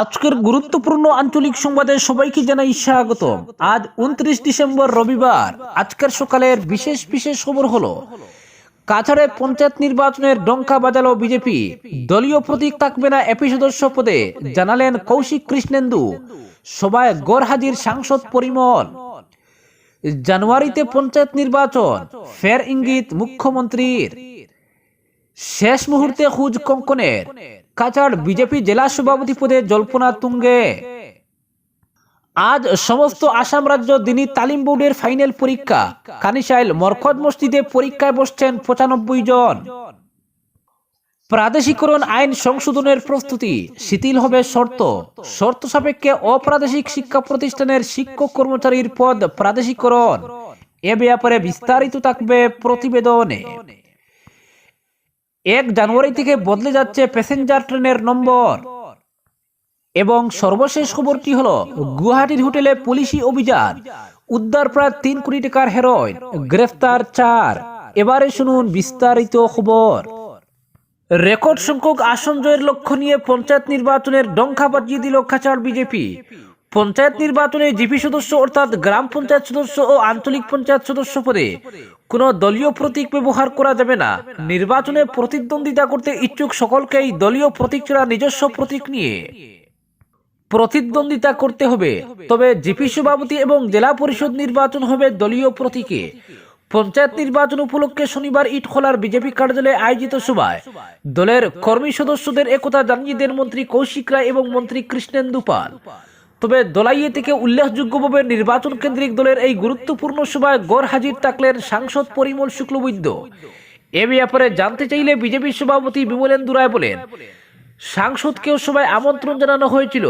আজকের গুরুত্বপূর্ণ আঞ্চলিক সংবাদে সবাইকে জানাই স্বাগত আজ উনত্রিশ ডিসেম্বর রবিবার। আজকের সকালের বিশেষ বিশেষ খবর হলো, কাছাড়ে পঞ্চায়েত নির্বাচনের ডঙ্কা বাজালো বিজেপি। দলীয় প্রতীক থাকবে না এপি সদস্য পদে, জানালেন কৌশিক কৃষ্ণেন্দু। সভায় গড় হাজির সাংসদ পরিমল। জানুয়ারিতে পঞ্চায়েত নির্বাচন, ফের ইঙ্গিত মুখ্যমন্ত্রীর। শেষ মুহূর্তে খুঁজ কঙ্কনের। কাছাড় বিজেপি জেলা সভাপতি পদে জল্পনা তুঙ্গে। আজ সমস্ত আসাম রাজ্য দিনী তালিম বোর্ডের ফাইনাল পরীক্ষা। কানিসাইল মরকজ মসজিদে পরীক্ষায় বসছেন পঁচানব্বই জন। প্রাদেশিকরণ আইন সংশোধনের প্রস্তুতি, শিথিল হবে শর্ত। শর্ত সাপেক্ষে অপ্রাদেশিক শিক্ষা প্রতিষ্ঠানের শিক্ষক কর্মচারীর পদ প্রাদেশিকরণ। এ ব্যাপারে বিস্তারিত থাকবে প্রতিবেদনে। এক জানুয়ারি থেকে বদলে যাচ্ছে প্যাসেঞ্জার ট্রেনের নম্বর। এবং সর্বশেষ খবরটি হল, গুয়াহাটির হোটেলে পুলিশি অভিযান। উদ্ধার প্রায় তিন কোটি টাকার হেরোইন, গ্রেফতার চার। এবারে শুনুন বিস্তারিত খবর। রেকর্ড সংখ্যক আসন জয়ের লক্ষ্য নিয়ে পঞ্চায়েত নির্বাচনের ডঙ্কা বাজিয়ে দিল কাছাড় বিজেপি। পঞ্চায়েত নির্বাচনে জিপি সদস্য অর্থাৎ গ্রাম পঞ্চায়েত সদস্য ও আঞ্চলিক পঞ্চায়েত সদস্য পদে কোনো দলীয় প্রতীক ব্যবহার করা যাবে না। নির্বাচনে প্রতিদ্বন্দ্বিতা করতে ইচ্ছুক সকলকেই দলীয় প্রতীক ছাড়া নিজস্ব প্রতীক নিয়ে প্রতিদ্বন্দ্বিতা করতে হবে। তবে জিপি সভাপতি এবং জেলা পরিষদ নির্বাচন হবে দলীয় প্রতীকে। পঞ্চায়েত নির্বাচন উপলক্ষে শনিবার ইটখোলার বিজেপি কার্যালয়ে আয়োজিত সভায় দলের কর্মী সদস্যদের একথা জানিয়ে দেন মন্ত্রী কৌশিক রায় এবং মন্ত্রী কৃষ্ণেন্দু পাল। তবে দলাইয়ে থেকে উল্লেখযোগ্যভাবে নির্বাচন কেন্দ্রিক দলের এই গুরুত্বপূর্ণ সভায় গড় হাজির থাকলেন সাংসদ পরিমল শুক্লবৈদ্য এ ব্যাপারে জানতে চাইলে বিজেপি সভাপতি বিমলেন্দু রায় বলেন, সাংসদকেও সবাই আমন্ত্রণ জানানো হয়েছিল,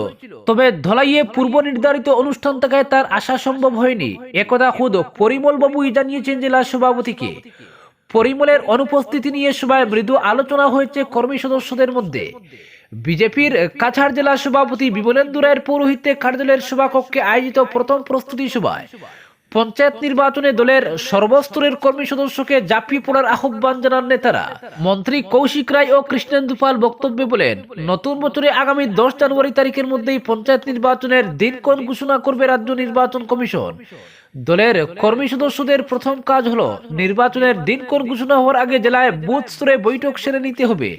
তবে ধলাইয়ে পূর্ব নির্ধারিত অনুষ্ঠান থাকায় তার আসা সম্ভব হয়নি। একথা খুদ পরিমল বাবুই জানিয়েছেন জেলা সভাপতিকে। পরিমলের অনুপস্থিতি নিয়ে সভায় মৃদু আলোচনা হয়েছে কর্মী সদস্যদের মধ্যে। বিজেপির কাছাড় জেলা সভাপতি বিমলেন্দু রায়ের পৌরোহিত্যে কার্যালয়ের সভাকক্ষে আয়োজিত প্রথম প্রস্তুতি সভায় পঞ্চায়েত নির্বাচনে দলের সর্বস্তরের কর্মী সদস্যকে জাপিয়ে পড়ার আহ্বান জানান নেতারা। মন্ত্রী কৌশিক রায় ও কৃষ্ণেন্দু পাল বক্তব্যে বলেন, নতুন বছরে আগামী দশ জানুয়ারি তারিখের মধ্যেই পঞ্চায়েত নির্বাচনের দিনক্ষণ ঘোষণা করবে রাজ্য নির্বাচন কমিশন। দলের কর্মী সদস্যদের প্রথম কাজ হলো, নির্বাচনের দিনক্ষণ ঘোষণা হওয়ার আগে জেলায় বুথ স্তরে বৈঠক সেরে নিতে হবে।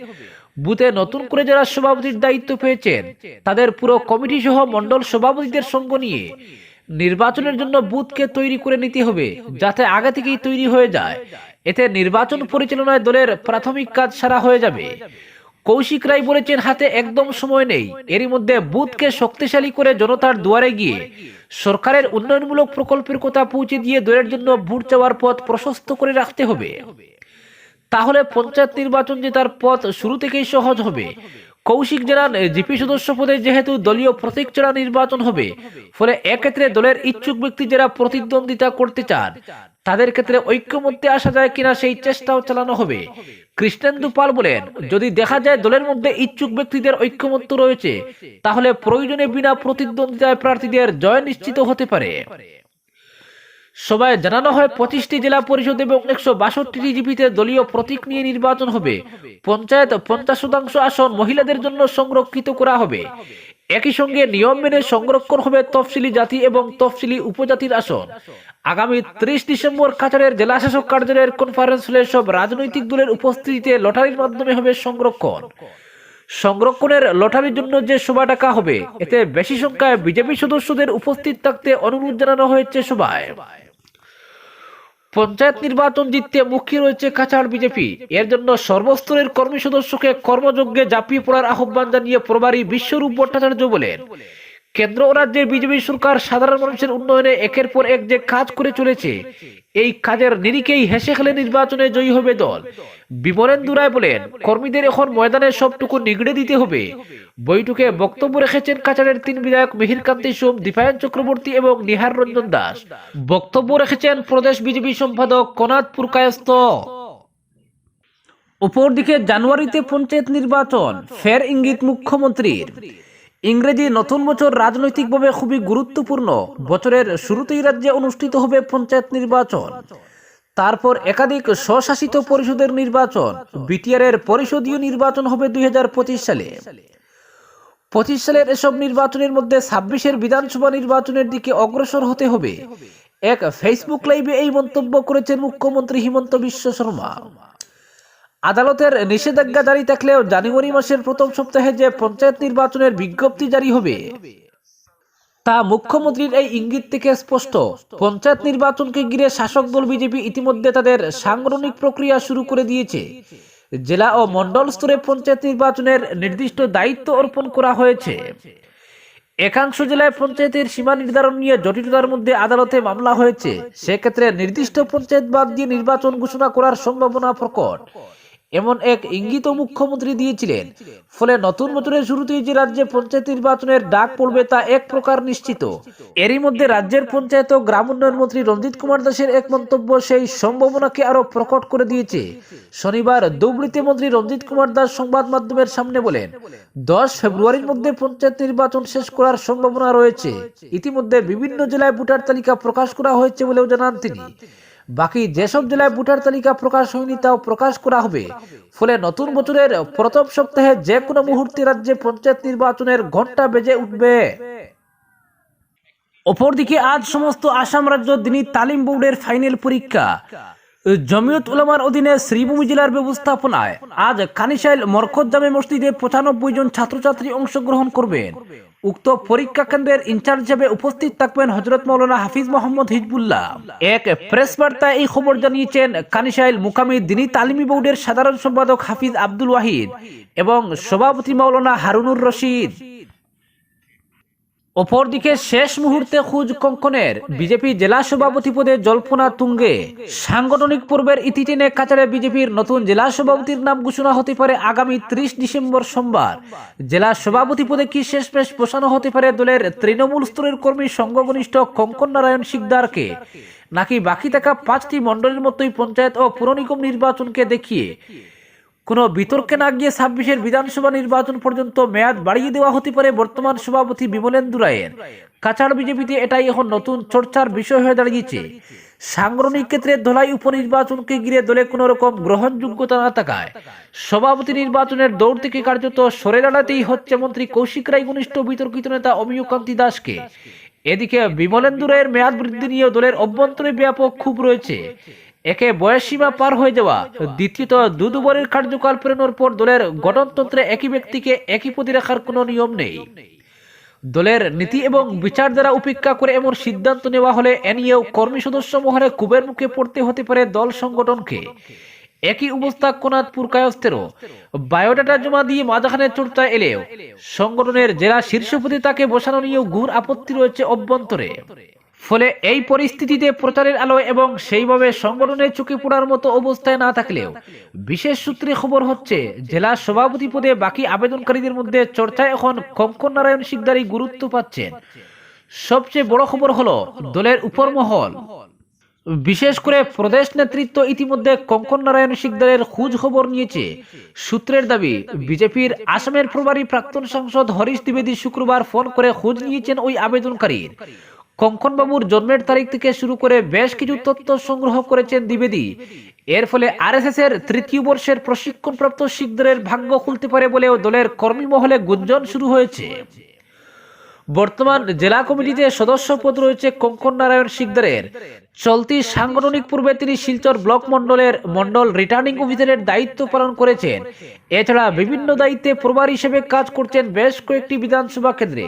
বুথে নতুন করে যারা সভাপতির দায়িত্ব পেয়েছেন, তাদের পুরো কমিটি সহ মন্ডল সভাপতিদের সঙ্গ নিয়ে নির্বাচনের জন্য বুথকে তৈরি করে নিতে হবে যাতে আগে থেকেই তৈরি হয়ে যায়। এতে নির্বাচন পরিচালনায় দলের প্রাথমিক কাজ সারা হয়ে যাবে। কৌশিক রায় বলেছেন, হাতে একদম সময় নেই। এরই মধ্যে বুথকে শক্তিশালী করে জনতার দুয়ারে গিয়ে সরকারের উন্নয়নমূলক প্রকল্পের কথা পৌঁছে দিয়ে দলের জন্য ভোট চাওয়ার পথ প্রশস্ত করে রাখতে হবে। তাহলে পঞ্চায়েত নির্বাচন জেতার পথ, শুরু থেকেই সহজ হবে। কৌশিক জানান জিপি সদস্য পদে যেহেতু দলীয় প্রতীক ছাড়া নির্বাচন হবে, ফলে এক্ষেত্রে দলের ইচ্ছুক ব্যক্তি যারা প্রতিদ্বন্দ্বিতা করতে চান, তাদের ক্ষেত্রে ঐক্যমত্যে আসা যায় কিনা সেই চেষ্টাও চালানো হবে। কৃষ্ণেন্দু পাল বলেন, যদি দেখা যায় দলের মধ্যে ইচ্ছুক ব্যক্তিদের ঐক্যমত্য রয়েছে, তাহলে প্রয়োজনে বিনা প্রতিদ্বন্দ্বিতায় প্রার্থীদের জয় নিশ্চিত হতে পারে। সবাই জানানো হয়, পঁচিশটি জেলা পরিষদ এবং একশো বাষট্টি জিপিতে দলীয় প্রতীক নিয়ে নির্বাচন হবে। পঞ্চায়েত পঞ্চাশ শতাংশ আসন মহিলাদের জন্য সংরক্ষিত করা হবে। একই সঙ্গে নিয়ম মেনে সংরক্ষণ হবে তফসিলি জাতি এবং তফসিলি উপজাতির আসন। আগামী ত্রিশ ডিসেম্বর কাছাড়ের জেলা শাসক কার্যালয়ের কনফারেন্স হলে সব রাজনৈতিক দলের উপস্থিতিতে লটারির মাধ্যমে হবে সংরক্ষণ। সংরক্ষণের লটারির জন্য যে সভা ডাকা হবে, এতে বেশি সংখ্যায় বিজেপি সদস্যদের উপস্থিত থাকতে অনুরোধ জানানো হয়েছে সভায়। পঞ্চায়েত নির্বাচন জিততে মুখী রয়েছে কাছাড় বিজেপি। এর জন্য সর্বস্তরের কর্মী সদস্যকে কর্মযজ্ঞে জাপিয়ে পড়ার আহ্বান জানিয়ে প্রবারী বিশ্বরূপ ভট্টাচার্য বলেন, কেন্দ্র ও রাজ্যের বিজেপি সরকার সাধারণ মানুষের উন্নয়নে একের পর এক যে কাজ করে চলেছে এই কাজের নিরিখেই হেসে খেলে নির্বাচনে জয়ী হবে দল। বিমলেন্দু রায় বলেন, কর্মীদের এখন ময়দানে সবটুকু নিগড়ে দিতে হবে। বৈঠকে বক্তব্য রেখেছেন কাছাড়ের তিন বিধায়ক মিহিরকান্তি সোম, দীপায়ন চক্রবর্তী এবং নিহার রঞ্জন দাস। বক্তব্য রেখেছেন প্রদেশ বিজেপি সম্পাদক কনাথ পুরকায়স্ত অপরদিকে জানুয়ারিতে পঞ্চায়েত নির্বাচন, ফের ইঙ্গিত মুখ্যমন্ত্রীর। ইংরেজি নতুন বছর রাজনৈতিকভাবে খুবই গুরুত্বপূর্ণ। বছরের শুরুতেই রাজ্যে অনুষ্ঠিত হবে পঞ্চায়েত নির্বাচন। তারপর একাধিক স্বশাসিত পরিষদের নির্বাচন। বিটিআর এর পরিষদীয় নির্বাচন হবে দুই হাজার পঁচিশ সালে। পঁচিশ সালের এসব নির্বাচনের মধ্যে ছাব্বিশের বিধানসভা নির্বাচনের দিকে অগ্রসর হতে হবে। এক ফেসবুক লাইভে এই মন্তব্য করেছেন মুখ্যমন্ত্রী হিমন্ত বিশ্ব শর্মা। আদালতের নিষেধাজ্ঞা জারি থাকলেও জানুয়ারি মাসের প্রথম সপ্তাহে যে পঞ্চায়েত নির্বাচনের বিজ্ঞপ্তি জারি হবে, তা মুখ্যমন্ত্রীর এই ইঙ্গিত থেকে স্পষ্ট। পঞ্চায়েত নির্বাচনকে ঘিরে শাসক দল বিজেপি ইতিমধ্যে তাদের সাংগঠনিক প্রক্রিয়া শুরু করে দিয়েছে। জেলা ও মন্ডল স্তরে পঞ্চায়েত নির্বাচনের নির্দিষ্ট দায়িত্ব অর্পণ করা হয়েছে। একাংশ জেলায় পঞ্চায়েতের সীমা নির্ধারণ নিয়ে জটিলতার মধ্যে আদালতে মামলা হয়েছে। সেক্ষেত্রে নির্দিষ্ট পঞ্চায়েত বাদ দিয়ে নির্বাচন ঘোষণা করার সম্ভাবনা প্রকট। এমন এক ইঙ্গিত মুখ্যমন্ত্রী দিয়েছিলেন, ফলে নতুন বছরের শুরুতেই যে রাজ্যে পঞ্চায়েত নির্বাচনের ডাক পড়বে তা এক প্রকার নিশ্চিত। এরই মধ্যে রাজ্যের পঞ্চায়েত ও গ্রাম উন্নয়ন মন্ত্রী রঞ্জিত কুমার দাসের এক মন্তব্য সেই সম্ভাবনাকে আরও প্রকট করে দিয়েছে। শনিবার দুবলিতে মন্ত্রী রঞ্জিত কুমার দাস সংবাদ মাধ্যমের সামনে বলেন, দশ ফেব্রুয়ারির মধ্যে পঞ্চায়েত নির্বাচন শেষ করার সম্ভাবনা রয়েছে। ইতিমধ্যে বিভিন্ন জেলায় ভোটার তালিকা প্রকাশ করা হয়েছে বলেও জানান তিনি। বাকি যেসব জেলায় ভোটার তালিকা প্রকাশ হয়নি তাও প্রকাশ করা হবে। ফলে নতুন বছরের প্রথম সপ্তাহে যে কোনো মুহূর্তে রাজ্যে পঞ্চায়েত নির্বাচনের ঘণ্টা বেজে উঠবে। অপরদিকে আজ সমস্ত আসাম রাজ্য দিনী তালিম বোর্ডের ফাইনাল পরীক্ষা। জমিয়ত উলামার অধীনে শ্রীভূমি জেলার ব্যবস্থাপনায় আজ কানিশাইল মরকজ জামে মসজিদে পঁচানব্বই জন ছাত্রছাত্রী অংশগ্রহণ করবেন। উক্ত পরীক্ষা কেন্দ্রের ইনচার্জ হিসেবে উপস্থিত থাকবেন হজরত মৌলানা হাফিজ মোহাম্মদ হিজবুল্লাহ। এক প্রেস বার্তায় এই খবর জানিয়েছেন, কানিশাইল মুকামি দিনী তালিমি বোর্ডের সাধারণ সম্পাদক হাফিজ আব্দুল ওয়াহিদ এবং সভাপতি মৌলানা হারুনুর রশিদ। অপরদিকে শেষ মুহূর্তে খুঁজ কঙ্কনের বিজেপি জেলা সভাপতি পদে জল্পনা তুঙ্গে। সাংগঠনিক পূর্বের ইতি টেনে কাছাড়ে বিজেপির নতুন জেলা সভাপতির নাম ঘোষণা হতে পারে আগামী ত্রিশ ডিসেম্বর সোমবার। জেলা সভাপতি পদে কি শেষ পেশ বসানো হতে পারে দলের তৃণমূল স্তরের কর্মী সংঘঘনিষ্ঠ কঙ্কন নারায়ণ শিকদারকে? নাকি বাকি থাকা পাঁচটি মণ্ডলের মতোই পঞ্চায়েত ও পুরনিগম নির্বাচনকে দেখিয়ে কোনো বিতর্কে না গিয়ে ছাব্বিশের বিধানসভা নির্বাচন পর্যন্ত মেয়াদ বাড়িয়ে দেওয়া হতে পারে বর্তমান সভাপতি বিমলেন্দু রায়ের। কাছাড় বিজেপিতে এটাই এখন নতুন চর্চার বিষয় হয়ে দাঁড়িয়েছে। সাংগঠনিক ক্ষেত্রে ধলাই উপনির্বাচনকে ঘিরে দলে কোনো রকম গ্রহণযোগ্যতা না থাকায় সভাপতি নির্বাচনের দৌড় থেকে কার্যত সরে দাঁড়াতেই হচ্ছে মন্ত্রী কৌশিক রায় ঘনিষ্ঠ বিতর্কিত নেতা অমিয়কান্তি দাসকে। এদিকে বিমলেন্দু রায়ের মেয়াদ বৃদ্ধি নিয়ে দলের অভ্যন্তরে ব্যাপক ক্ষোভ রয়েছে। একে বয়সসীমা পার হয়ে যাওয়া। দ্বিতীয়ত দু দুবারের কার্যকাল প্রেরণের পর দলের গঠনতন্ত্রে একই ব্যক্তিকে একই পদে রাখার কোনো নিয়ম নেই। দলের নীতি এবং বিচার দ্বারা উপেক্ষা করে এমন সিদ্ধান্ত নেওয়া হলে এ নিয়েও কর্মী সদস্য মহলে কুবের মুখে পড়তে হতে পারে দল সংগঠনকে। একই অবস্থা কোনাদপুর কায়স্থেরও। বায়োডাটা জমা দিয়ে মাঝখানে চর্চায় এলেও সংগঠনের জেলা শীর্ষপতি তাকে বসানো নিয়েও ঘুর আপত্তি রয়েছে অভ্যন্তরে। ফলে এই পরিস্থিতিতে প্রচারের আলো এবং সেইভাবে সংগঠনের চোখে পড়ার মতো অবস্থায় না থাকলেও বিশেষ সূত্রে খবর হচ্ছে, জেলা সভাপতি পদে বাকি আবেদনকারীদের মধ্যে চর্চায় এখন কঙ্কন নারায়ণ শিকদারি গুরুত্ব পাচ্ছেন। সবচেয়ে বড় খবর হলো দলের উপর মহল বিশেষ করে প্রদেশ নেতৃত্ব ইতিমধ্যে কঙ্কন নারায়ণ শিকদারের খোঁজ খবর নিয়েছে। সূত্রের দাবি, বিজেপির আসামের প্রভারী প্রাক্তন সাংসদ হরিশ দ্বিবেদী শুক্রবার ফোন করে খোঁজ নিয়েছেন ওই আবেদনকারীর। কঙ্কন বাবুর জন্মের তারিখ থেকে শুরু করে বেশ কিছু তথ্য সংগ্রহ করেছেন দ্বিবেদী। এর ফলে আরএসএস এর তৃতীয় বর্ষের প্রশিক্ষণপ্রাপ্ত শিখদের ভাগ্য খুলতে পারে বলেও দলের কর্মী মহলে গুঞ্জন শুরু হয়েছে। বর্তমান জেলা কমিটিতে সদস্য পদ রয়েছে কঙ্কন নারায়ণ শিকদারের। চলতি সাংগঠনিক পূর্বে তিনি শিলচর ব্লক মন্ডলের মন্ডল রিটার্নিং অফিসারের দায়িত্ব পালন করেছেন। এছাড়া বিভিন্ন দায়িত্বে প্রভার হিসেবে কাজ করছেন বেশ কয়েকটি বিধানসভা কেন্দ্রে।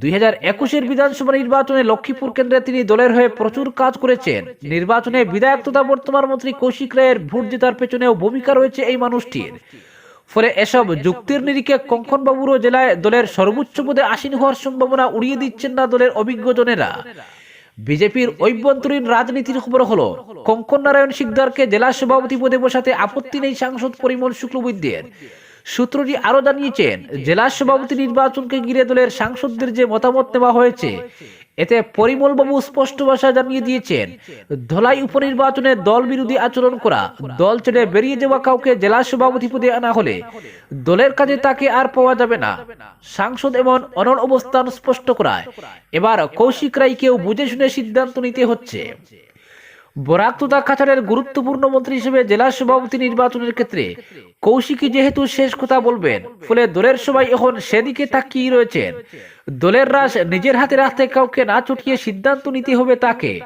দুই হাজার একুশের বিধানসভা নির্বাচনে লক্ষ্মীপুর কেন্দ্রে তিনি দলের হয়ে প্রচুর কাজ করেছেন। নির্বাচনে বিধায়ক তথা বর্তমান মন্ত্রী কৌশিক রায়ের ভোট জেতার পেছনেও ভূমিকা রয়েছে এই মানুষটির। ফলে এসব যুক্তির নিরিখে কঙ্কন বাবুরও জেলায় দলের সর্বোচ্চ পদে আসীন হওয়ার সম্ভাবনা উড়িয়ে দিচ্ছেন না দলের অভিজ্ঞজনেরা বিজেপির ঐভ্যন্তরীণ রাজনীতির খবর হলো কঙ্কন নারায়ণ শিকদারকে জেলা সভাপতি পদে বসাতে আপত্তি নেই সাংসদ পরিমল শুক্লবৈদ্যের। সূত্রটি আরও জানিয়েছেন, জেলা সভাপতি নির্বাচনকে ঘিরে দলের সাংসদদের যে মতামত নেওয়া হয়েছে এতে পরিমল বাবু স্পষ্ট ভাষায় জানিয়ে দিয়েছেন, ধলাই উপনির্বাচনে দল বিরোধী আচরণ করা, দল ছেড়ে বেরিয়ে যাওয়া কাউকে জেলা সভাপতি পদে আনা হলে দলের কাজে তাকে আর পাওয়া যাবে না। সাংসদ এমন অনল অবস্থান স্পষ্ট করায়। এবার কৌশিক রায়কেও বুঝে শুনে সিদ্ধান্ত নিতে হচ্ছে। বরাক তুতা কাছাড়ের গুরুত্বপূর্ণ মন্ত্রী হিসেবে জেলা সভাপতি নির্বাচনের ক্ষেত্রে কৌশিকী যেহেতু শেষ কথা বলবেন, ফলে দলের সবাই এখন সেদিকে তাকিয়ে রয়েছেন। দলের রাস নিজের হাতে রাখতে কাউকে না চটিয়ে সিদ্ধান্ত নিতে হবে তাকে।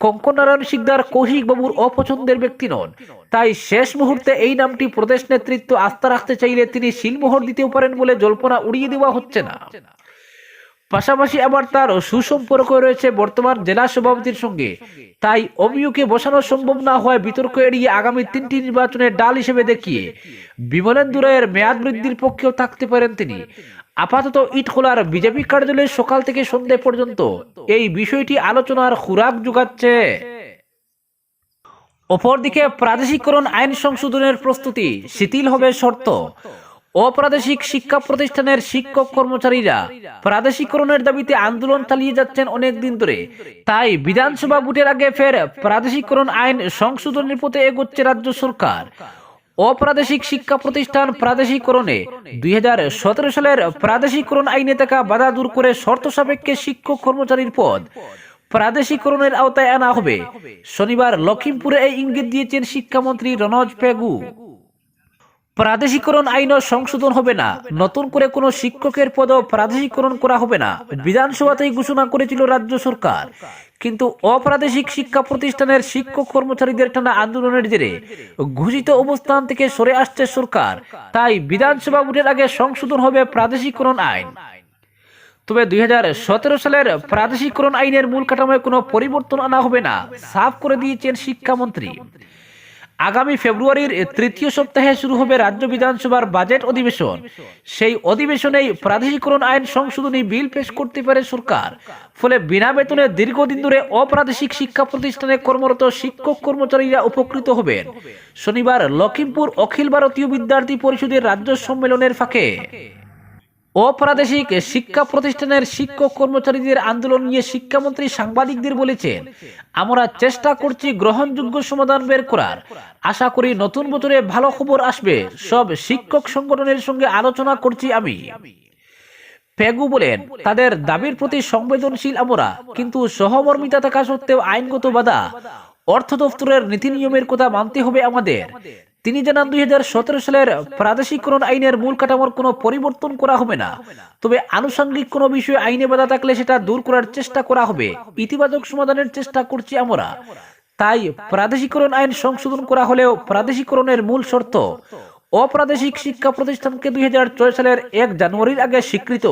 কঙ্কনারায়ণ শিকদার, কৌশিক বাবুর অপছন্দের ব্যক্তি নন। তাই শেষ মুহূর্তে এই নামটি প্রদেশ নেতৃত্ব আস্থা রাখতে চাইলে তিনি শিলমোহর দিতেও পারেন বলে জল্পনা উড়িয়ে দেওয়া হচ্ছে না। পাশাপাশি আবার তার সুসম্পর্ক রয়েছে বর্তমান জেলা সভাপতির সঙ্গে। তাই অমিয়কে বসানো সম্ভব না হওয়ায় বিতর্ক এড়িয়ে আগামী তিনটি নির্বাচনে ডাল হিসেবে দেখিয়ে বিমলেন্দু রায়ের মেয়াদ বৃদ্ধির পক্ষেও থাকতে পারেন তিনি। আপাতত ইটখোলার বিজেপি কার্যালয়ে সকাল থেকে সন্ধে পর্যন্ত এই বিষয়টি আলোচনার খুরাক যোগাচ্ছে। অপরদিকে প্রাদেশিকরণ আইন সংশোধনের প্রস্তুতি শিথিল হবে শর্ত। অপ্রাদেশিক শিক্ষা প্রতিষ্ঠানের শিক্ষক কর্মচারীরা প্রাদেশিকরণের দাবিতে আন্দোলন চালিয়ে যাচ্ছেন অনেক দিন ধরে। তাই বিধানসভা ভোটের আগে ফের প্রাদেশিকরণ আইন সংশোধনের পথে এগোচ্ছে রাজ্য সরকার। অপ্রাদেশিক শিক্ষা প্রতিষ্ঠান প্রাদেশিকরণে দুই সালের প্রাদেশিকরণ আইনে থাকা বাধা দূর করে শর্ত সাপেক্ষে শিক্ষক কর্মচারীর পদ প্রাদেশিকরণের আওতায় আনা হবে। শনিবার লখিমপুরে এই ইঙ্গিত দিয়েছেন শিক্ষামন্ত্রী রনজ পেগু। প্রাদেশিকরণ আইনও সংশোধন হবে না। নতুন করে কোনো শিক্ষকের পদও প্রাদেশিকরণ করা হবে না। বিধানসভাতেই ঘোষণা করেছিল রাজ্য সরকার। কিন্তু অপ্রাদেশিক শিক্ষা প্রতিষ্ঠানের শিক্ষক কর্মচারীদের টানা আন্দোলনের জেরে ঘোষিত অবস্থান থেকে সরে আসছে সরকার। তাই বিধানসভা ভোটের আগে সংশোধন হবে প্রাদেশিকরণ আইন। তবে দুই হাজার সতেরো সালের প্রাদেশিকরণ আইনের মূল কাঠামোয় কোনো পরিবর্তন আনা হবে না। সাফ করে দিয়েছেন শিক্ষামন্ত্রী। আগামী ফেব্রুয়ারির তৃতীয় সপ্তাহে শুরু হবে রাজ্য বিধানসভার বাজেট অধিবেশন। সেই অধিবেশনেই প্রাদেশিকরণ আইন সংশোধনী বিল পেশ করতে পারে সরকার। ফলে বিনা বেতনে দীর্ঘদিন ধরে অপ্রাদেশিক শিক্ষা প্রতিষ্ঠানে কর্মরত শিক্ষক কর্মচারীরা উপকৃত হবেন। শনিবার লখিমপুর অখিল ভারতীয় বিদ্যার্থী পরিষদের রাজ্য সম্মেলনের ফাঁকে। অপ্রাদেশিক শিক্ষা প্রতিষ্ঠানের শিক্ষক কর্মচারীদের আন্দোলন নিয়ে শিক্ষামন্ত্রী সাংবাদিকদের বলেছেন, আমরা চেষ্টা করছি গ্রহণযোগ্য সমাধান বের করার। আশা করি নতুন বছরে ভালো খবর আসবে। সব শিক্ষক সংগঠনের সঙ্গে আলোচনা করছি আমি। পেগু বলেন, তাদের দাবির প্রতি সংবেদনশীল আমরা, কিন্তু সহমর্মিতা থাকা সত্ত্বেও আইনগত বাধা। অর্থ দপ্তরের নীতি নিয়মের কথা মানতে হবে আমাদের। তিনি জানান দুই হাজার সতেরো সালের প্রাদেশিকরণ আইনের মূল কাঠামোর কোনো পরিবর্তন করা হবে না। তবে আনুষঙ্গিক কোনো বিষয়ে আইনে বাধা থাকলে সেটা দূর করার চেষ্টা করা হবে। ইতিবাচক সমাধানের চেষ্টা করছি আমরা। তাই প্রাদেশিকরণ আইন সংশোধন করা হলেও প্রাদেশিকরণের মূল শর্ত অপ্রাদেশিক শিক্ষা প্রতিষ্ঠানকে দুই হাজার ছয় সালের এক জানুয়ারির আগে স্বীকৃত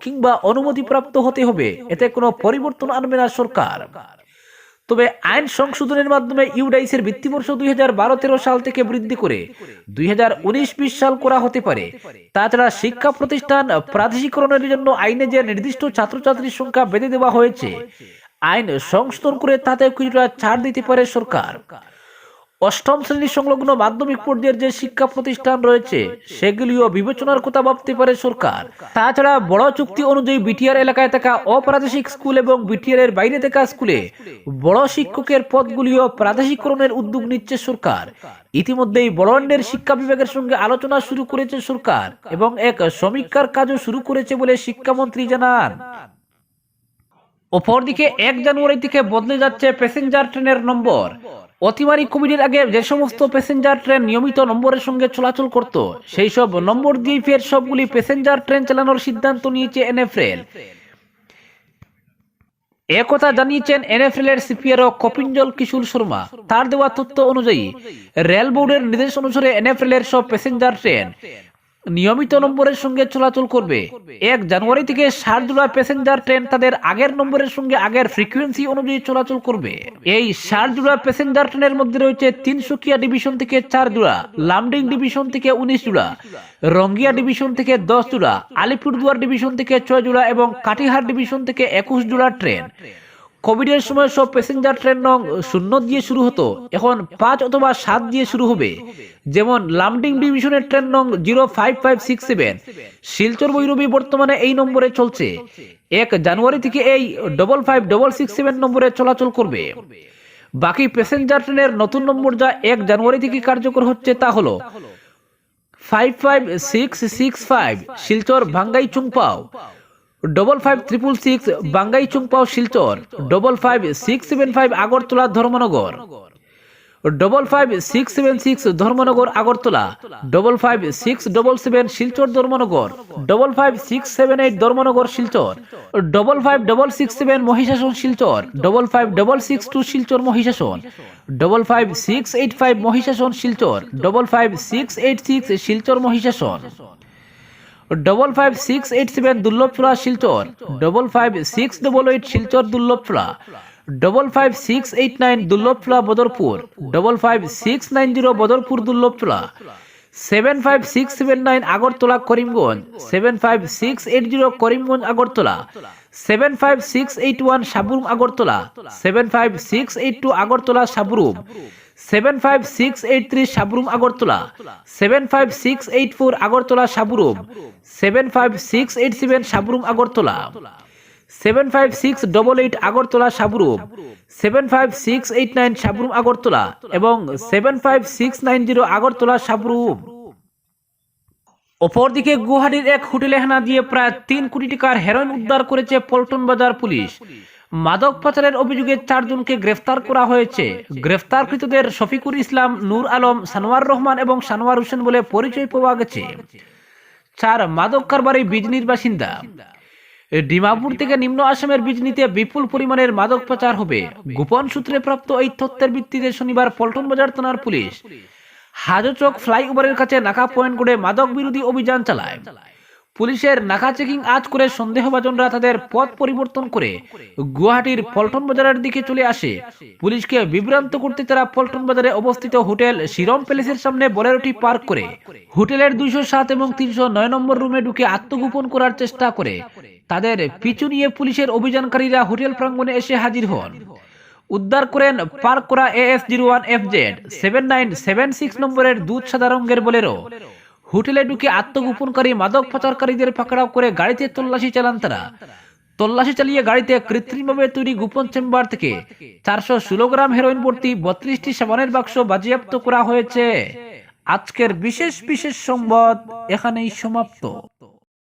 কিংবা অনুমতিপ্রাপ্ত হতে হবে। এতে কোনো পরিবর্তন আনবে না সরকার। তবে আইন সংশোধনের মাধ্যমে ইউডাইসের ভিত্তিবর্ষ দুই হাজার বারো তেরো সাল থেকে বৃদ্ধি করে দুই হাজার উনিশ বিশ সাল করা হতে পারে। তাছাড়া শিক্ষা প্রতিষ্ঠান প্রাদেশিকরণের জন্য আইনে যে নির্দিষ্ট ছাত্রছাত্রীর সংখ্যা বেঁধে দেওয়া হয়েছে, আইন সংশোধন করে তাতে কিছুটা ছাড় দিতে পারে সরকার। অষ্টম শ্রেণি সংলগ্ন মাধ্যমিক পর্যায়ের যে শিক্ষা প্রতিষ্ঠান রয়েছে, সেগুলিও বিবেচনার কথা ভাবতে পারে সরকার। তাছাড়া বড় চুক্তি অনুযায়ী বিটিআর এলাকায় থাকা অপ্রাদেশিক স্কুল এবং বিটিআর এর বাইরে থাকা স্কুলে বড় শিক্ষকের পদগুলিও প্রাদেশিকরণের উদ্যোগ নিচ্ছে সরকার। ইতিমধ্যেই বড়ন্ডের শিক্ষা বিভাগের সঙ্গে আলোচনা শুরু করেছে সরকার এবং এক সমীক্ষার কাজও শুরু করেছে বলে শিক্ষামন্ত্রী জানান। অপরদিকে এক জানুয়ারি থেকে বদলে যাচ্ছে প্যাসেঞ্জার ট্রেনের নম্বর। অতিমারি কোভিডের আগে যে সমস্ত প্যাসেঞ্জার ট্রেন নিয়মিত নম্বরের সঙ্গে চলাচল করত, সেই সব নম্বর দিয়ে ফের সবগুলি প্যাসেঞ্জার ট্রেন চালানোর সিদ্ধান্ত নিয়েছে এনএফএল একথা জানিয়েছেন এনএফএল এর সিপিআরও কপিঞ্জল কিশোর শর্মা। তার দেওয়া তথ্য অনুযায়ী রেল বোর্ডের নির্দেশ অনুসারে এনএফএল এর সব প্যাসেঞ্জার ট্রেন নিয়মিত নম্বরের সঙ্গে চলাচল করবে। এক জানুয়ারি থেকে ষাট প্যাসেঞ্জার ট্রেন তাদের আগের নম্বরের সঙ্গে আগের ফ্রিকোয়েন্সি অনুযায়ী চলাচল করবে। এই ষাট প্যাসেঞ্জার ট্রেনের মধ্যে রয়েছে তিনসুকিয়া ডিভিশন থেকে চার জোড়া লামডিং ডিভিশন থেকে উনিশ জোড়া রঙ্গিয়া ডিভিশন থেকে দশ জোড়া আলিপুরদুয়ার ডিভিশন থেকে ছয় জোড়া এবং কাটিহার ডিভিশন থেকে একুশ জোড়া ট্রেন। কোভিডের সময় সব প্যাসেঞ্জার ট্রেন নং শূন্য দিয়ে শুরু হতো। এখন পাঁচ অথবা সাত দিয়ে শুরু হবে। যেমন লামডিং ডিভিশনের ট্রেন নং zero five five six seven. Silchar Bairabi বর্তমানে এই নম্বরে চলছে। এক জানুয়ারি থেকে এই double five double six seven নম্বরে চলাচল করবে। বাকি প্যাসেঞ্জার ট্রেনের নতুন নম্বর যা এক জানুয়ারি থেকে কার্যকর হচ্ছে তা হলো five five six six five Silchar Bhangai Chungpao double five triple six Bangai Chungpao Silchar double five six seven five Agartala Dharmanagar. Double five six seven six Dharmanagar Agartala double five six double seven Silchar Dharmanagar double five six seven eight Dharmanagar Silchar double five double six seven Mahisasan Silchar double five double six two Silchar Mahisasan double five six eight five Mahisasan Silchar double five six eight six Silchar Mahisasan. Double five six eight seven Durlabhchhara Silchar. Double five six double eight Silchar Durlabhchhara double five six eight nine Durlabhchhara Badarpur. Double five six nine zero Badarpur Durlabhchhara seven five six seven nine Agartala, Karimganj. Seven five six eight zero Karimganj, Agartala. Seven five six eight one Sabroom, Agartala. Seven five six eight two Agartala, Sabroom. Seven five six eight three Sabroom Agartala seven five six eight four Agartala Sabroom seven five six eight seven Sabroom Agartala seven five six double eight Agartala Sabroom seven five six eight nine Sabroom Agartala এবং seven five six nine zero Agartala Sabroom অপরদিকে গুয়াহাটির এক হোটেলে হানা দিয়ে প্রায় তিন কোটি টাকার হেরোইন উদ্ধার করেছে পল্টন বাজার পুলিশ। মাদক পাচারের অভিযোগে চারজনকে গ্রেফতার করা হয়েছে। গ্রেফতারকৃতদের শফিকুর ইসলাম, নূর আলম, সানোয়ার রহমান এবং সানোয়ার হোসেন বলে পরিচয় পাওয়া গেছে। চার মাদক কারবারি বিজনির বাসিন্দা। ডিমাপুর থেকে নিম্ন আসামের বিজনিতে বিপুল পরিমাণের মাদক পাচার হবে। গোপন সূত্রে প্রাপ্ত এই তথ্যের ভিত্তিতে শনিবার পল্টন বাজার থানার পুলিশ হাজোচক ফ্লাইওভারের কাছে নাকা পয়েন্ট করে মাদক বিরোধী অভিযান চালায়। পুলিশের নাকা চেকিং আজ করে সন্দেহভাজনরা তাদের পথ পরিবর্তন করে গুয়াহাটির পল্টন বাজারের দিকে চলে আসে। পুলিশকে বিভ্রান্ত করতে তারা পল্টন বাজারে অবস্থিত হোটেল শিরম প্যালেসের সামনে বলেরোটি পার্ক করে। হোটেলের দুইশো সাত এবং তিনশো নয় নম্বর রুমে ঢুকে আত্মগোপন করার চেষ্টা করে। তাদের পিছু নিয়ে পুলিশের অভিযানকারীরা হোটেল প্রাঙ্গণে এসে হাজির হন। উদ্ধার করেন পার্ক করা AS zero one F Z, seven nine seven six নম্বরের দুধ সাদা রঙের বলেরো। হোটেলে ঢুকে আত্মগোপনকারী মাদক পাচারকারীদের পাকড়াও করে গাড়িতে তল্লাশি চালান তারা। তল্লাশি চালিয়ে গাড়িতে কৃত্রিমভাবে তৈরি গোপন চেম্বার থেকে চারশো ষোলো গ্রাম হেরোইন ভর্তি বত্রিশটি সাবানের বাক্স বাজেয়াপ্ত করা হয়েছে। আজকের বিশেষ বিশেষ সংবাদ এখানেই সমাপ্ত।